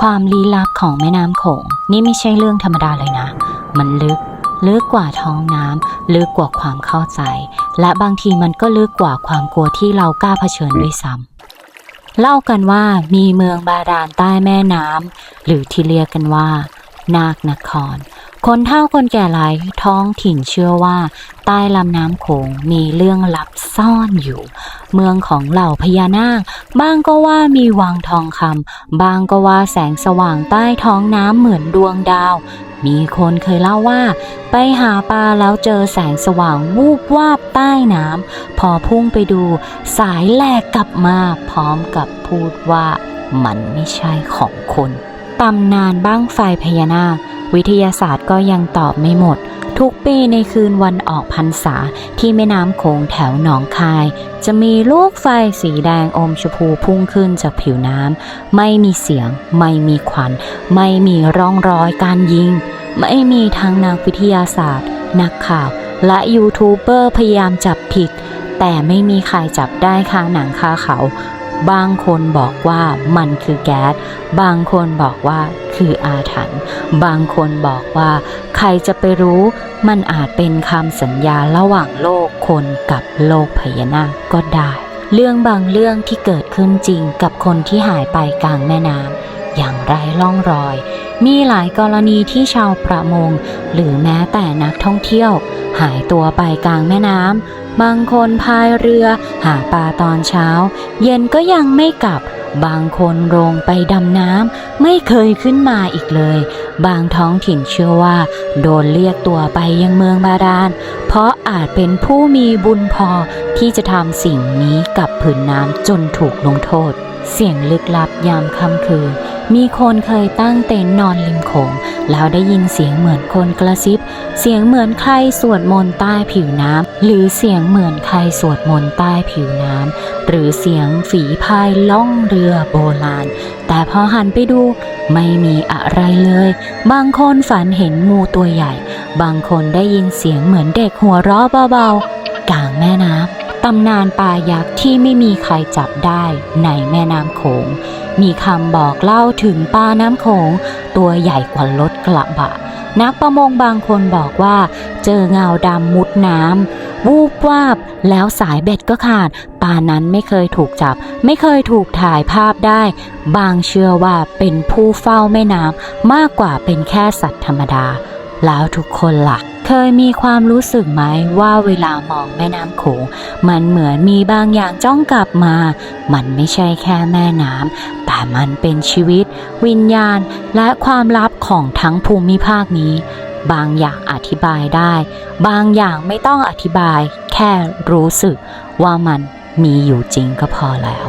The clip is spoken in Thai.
ความลี้ลับของแม่น้ำโขงนี่ไม่ใช่เรื่องธรรมดาเลยนะ มันลึก ลึกกว่าท้องน้ำลึกกว่าความเข้าใจ และบางทีมันก็ลึกกว่าความกลัวที่เรากล้าเผชิญด้วยซ้ำเล่ากันว่ามีเมืองบาดาลใต้แม่น้ำหรือที่เรียกกันว่า นาคนคร คนเฒ่าคนแก่หลายท้องถิ่นเชื่อว่า ใต้ลำน้ำโขงมีเรื่องลับซ่อนอยู่ เมืองของเหล่าพญานาค บ้างก็ว่ามีวังทองคำบางก็ว่าแสงสว่างใต้ท้องน้ำเหมือนดวงดาว มีคนเคยเล่าว่า ไปหาปลาแล้วเจอแสงสว่างวูบวาบใต้น้ำพอพุ่งไปดูสายแหลกกลับมาพร้อมกับพูดว่ามันไม่ใช่ของคนตำนานบ้างไฟพญานาค วิทยาศาสตร์ก็ยังตอบไม่หมด ทุกปีในคืนวันออกพรรษาที่แม่น้ำโขงแถวหนองคาย จะมีลูกไฟสีแดงอมชมพูพุ่งขึ้นจากผิวน้ำ ไม่มีเสียง ไม่มีควัน ไม่มีร่องรอยการยิง ไม่มีทั้งนักวิทยาศาสตร์ นักข่าว และยูทูบเบอร์พยายามจับผิด แต่ไม่มีใครจับได้คาหนังคาเขา บางคนบอกว่ามันคือแก๊ส บางคนบอกว่าคืออาถรรพ์ บางคนบอกว่าใครจะไปรู้มันอาจเป็นคำสัญญาระหว่างโลกคนกับโลกพญานาคก็ได้ เรื่องบางเรื่องที่เกิดขึ้นจริงกับคนที่หายไปกลางแม่น้ำอย่างไร้ร่องรอย มีหลายกรณีที่ชาวประมง หรือแม้แต่นักท่องเที่ยว หายตัวไปกลางแม่น้ำ บางคนพายเรือหาปลาตอนเช้า เย็นก็ยังไม่กลับบางคนลงไปดำน้ำไม่เคยขึ้นมาอีกเลย บางท้องถิ่นเชื่อว่า โดนเรียกตัวไปยังเมืองบาดาลเพราะอาจเป็นผู้มีบุญพอที่จะทำสิ่งนี้กับผืนน้ำจนถูกลงโทษ เสียงลึกลับยามค่ำคืน มีคนเคยตั้งเต็นท์นอนริมโขงแล้วได้ยินเสียงเหมือนคนกระซิบ เสียงเหมือนใครสวดมนต์ใต้ผิวน้ำ หรือเสียงเหมือนใครสวดมนต์ใต้ผิวน้ำ หรือเสียงฝีพายล่องเรือโบราณ แต่พอหันไปดูไม่มีอะไรเลย บางคนฝันเห็นงูตัวใหญ่ บางคนได้ยินเสียงเหมือนเด็กหัวเราะเบาๆ กลางแม่น้ำ ตำนานปลายักษ์ที่ไม่มีใครจับได้ในแม่น้ำโขง มีคำบอกเล่าถึงปลาน้ำโขง ตัวใหญ่กว่ารถกระบะ นักประมงบางคนบอกว่า เจอเงาดำมุดน้ำวูบวาบแล้วสายเบ็ดก็ขาดปลานั้นไม่เคยถูกจับ ไม่เคยถูกถ่ายภาพได้ บางเชื่อว่าเป็นผู้เฝ้าแม่น้ำมากกว่าเป็นแค่สัตว์ธรรมดา แล้วทุกคนล่ะเคยมีความรู้สึกไหมว่าเวลามองแม่น้ำโขงมันเหมือนมีบางอย่างจ้องกลับมา มันไม่ใช่แค่แม่น้ำแต่มันเป็นชีวิต วิญญาณและความลับ ของทั้งภูมิภาคนี้ บางอย่างอธิบายได้ บางอย่างไม่ต้องอธิบาย แค่รู้สึกว่ามันมีอยู่จริงก็พอแล้ว